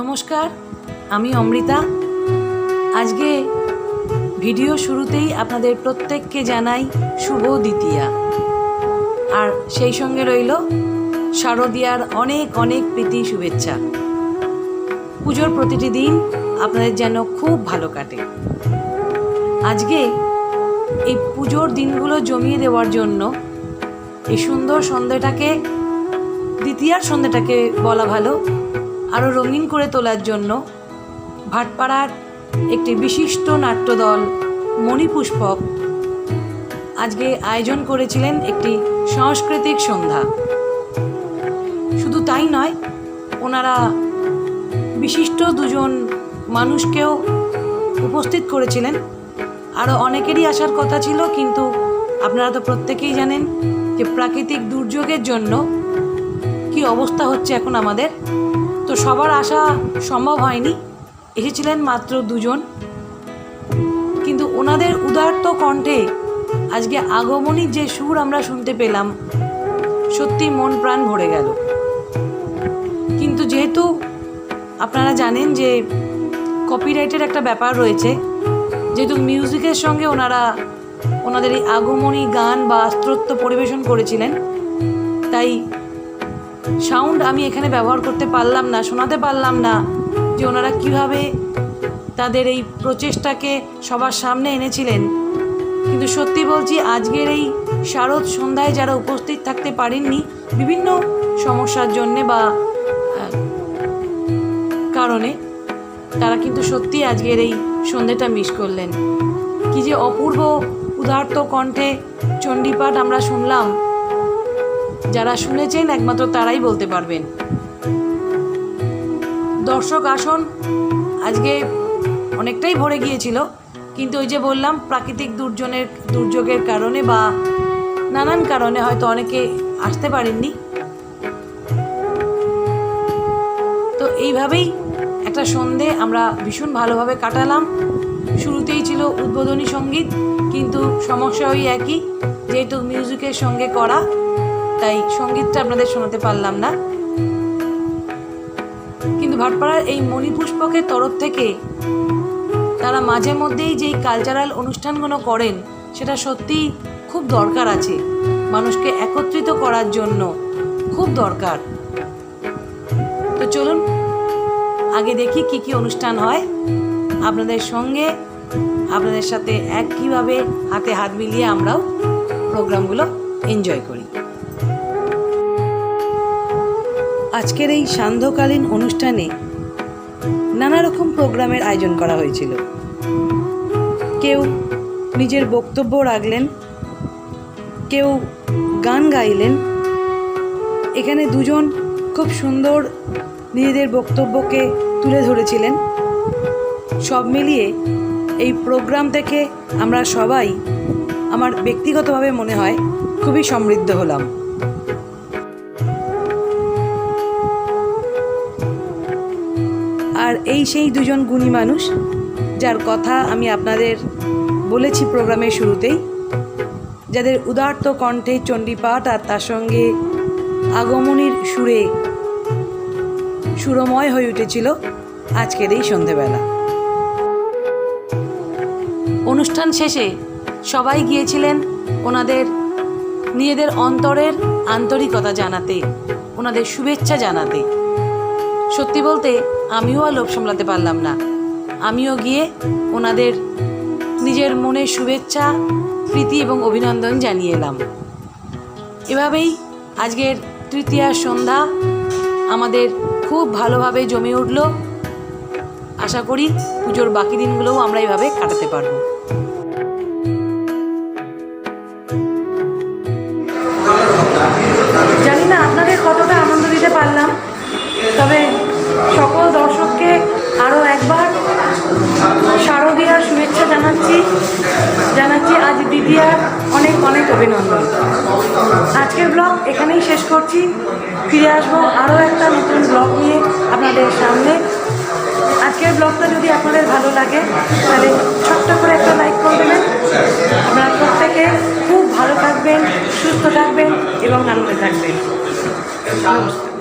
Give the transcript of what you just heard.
নমস্কার, আমি অমৃতা। আজকে ভিডিও শুরুতেই আপনাদের প্রত্যেককে জানাই শুভ দ্বিতীয়া। আর সেই সঙ্গে রইল শারদীয়ার অনেক অনেক প্রীতি শুভেচ্ছা। পুজোর প্রতিটি দিন আপনাদের যেন খুব ভালো কাটে। আজকে এই পুজোর দিনগুলো জমিয়ে দেওয়ার জন্য এই সুন্দর সন্ধ্যাটাকে, দ্বিতীয়ার সন্ধ্যাটাকে বলা ভালো। আরও রঙিন করে তোলার জন্য ভাটপাড়ার একটি বিশিষ্ট নাট্যদল মণিপুষ্পক আজকে আয়োজন করেছিলেন একটি সাংস্কৃতিক সন্ধ্যা। শুধু তাই নয়, ওনারা বিশিষ্ট দুজন মানুষকেও উপস্থিত করেছিলেন। আরও অনেকেরই আসার কথা ছিল, কিন্তু আপনারা তো প্রত্যেকেই জানেন যে প্রাকৃতিক দুর্যোগের জন্য কি অবস্থা হচ্ছে এখন আমাদের। তো সবার আসা সম্ভব হয়নি। এসেছিলেন মাত্র দুজন। কিন্তু ওনাদের উদার্ত কণ্ঠে আজকে আগমনীর যে সুর আমরা শুনতে পেলাম, সত্যি মন প্রাণ ভরে গেল। কিন্তু যেহেতু আপনারা জানেন যে কপিরাইটের একটা ব্যাপার রয়েছে, যেহেতু মিউজিকের সঙ্গে ওনারা ওনাদের এই আগমনী গান বা স্ত্রোত্ব পরিবেশন করেছিলেন, তাই সাউন্ড আমি এখানে ব্যবহার করতে পারলাম না, শোনাতে পারলাম না যে ওনারা কীভাবে তাদের এই প্রচেষ্টাকে সবার সামনে এনেছিলেন। কিন্তু সত্যি বলছি, আজকের এই শারদ সন্ধ্যায় যারা উপস্থিত থাকতে পারেননি, বিভিন্ন সমস্যার জন্যে বা কারণে তারা কিন্তু সত্যি আজকের এই সন্ধ্যেটা মিস করলেন। কি যে অপূর্ব উদার্ত কণ্ঠে চণ্ডীপাঠ আমরা শুনলাম। যারা শুনেছেন, একমাত্র তারাই বলতে পারবেন। দর্শক আসন আজকে অনেকটাই ভরে গিয়েছিল, কিন্তু ওই যে বললাম, প্রাকৃতিক দুর্জনের দুর্যোগের কারণে বা নানান কারণে হয়তো অনেকে আসতে পারেননি। তো এইভাবেই একটা সন্ধে আমরা ভীষণ ভালোভাবে কাটালাম। শুরুতেই ছিল উদ্বোধনী সংগীত, কিন্তু সমস্যা ওই একই, যেহেতু মিউজিকের সঙ্গে করা তাই সঙ্গীতটা আপনাদের শোনাতে পারলাম না। কিন্তু ভাটপাড়ার এই মণিপুষ্পকের তরফ থেকে তারা মাঝে মধ্যেই যেই কালচারাল অনুষ্ঠানগুলো করেন, সেটা সত্যিই খুব দরকার আছে। মানুষকে একত্রিত করার জন্য খুব দরকার। তো চলুন, আগে দেখি কি কি অনুষ্ঠান হয়। আপনাদের সঙ্গে, আপনাদের সাথে একইভাবে হাতে হাত মিলিয়ে আমরাও প্রোগ্রামগুলো এনজয় করি। আজকের এই সান্ধ্যকালীন অনুষ্ঠানে নানা রকম প্রোগ্রামের আয়োজন করা হয়েছিল। কেউ নিজের বক্তব্য রাখলেন, কেউ গান গাইলেন। এখানে দুজন খুব সুন্দর নিজেদের বক্তব্যকে তুলে ধরেছিলেন। সব মিলিয়ে এই প্রোগ্রাম থেকে আমরা সবাই আমার ব্যক্তিগতভাবে মনে হয় খুবই সমৃদ্ধ হলাম। আর এই সেই দুজন গুণী মানুষ যার কথা আমি আপনাদের বলেছি প্রোগ্রামের শুরুতেই, যাদের উদার্ত কণ্ঠে চণ্ডীপাঠ আর তার সঙ্গে আগমনীর সুরে সুরময় হয়ে উঠেছিল আজকের এই সন্ধেবেলা। অনুষ্ঠান শেষে সবাই গিয়েছিলেন ওনাদের, নিজেদের অন্তরের আন্তরিকতা জানাতে, ওনাদের শুভেচ্ছা জানাতে। সত্যি বলতে, আমিও আর লোভ সামলাতে পারলাম না। আমিও গিয়ে ওনাদের নিজের মনের শুভেচ্ছা, প্রীতি এবং অভিনন্দন জানিয়ে এলাম। এভাবেই আজকের তৃতীয়া সন্ধ্যা আমাদের খুব ভালোভাবে জমে উঠল। আশা করি পুজোর বাকি দিনগুলোও আমরা এভাবে কাটাতে পারব। দিদিয়ার অনেক অনেক অভিনন্দন। আজকের ব্লগ এখানেই শেষ করছি। ফিরে আসব আরও একটা নতুন ব্লগ নিয়ে আপনাদের সামনে। আজকের ব্লগটা যদি আপনাদের ভালো লাগে, তাহলে ছোট্ট করে একটা লাইক করে দেবেন। আপনারা প্রত্যেকে খুব ভালো থাকবেন, সুস্থ থাকবেন এবং আনন্দে থাকবেন। নমস্কার।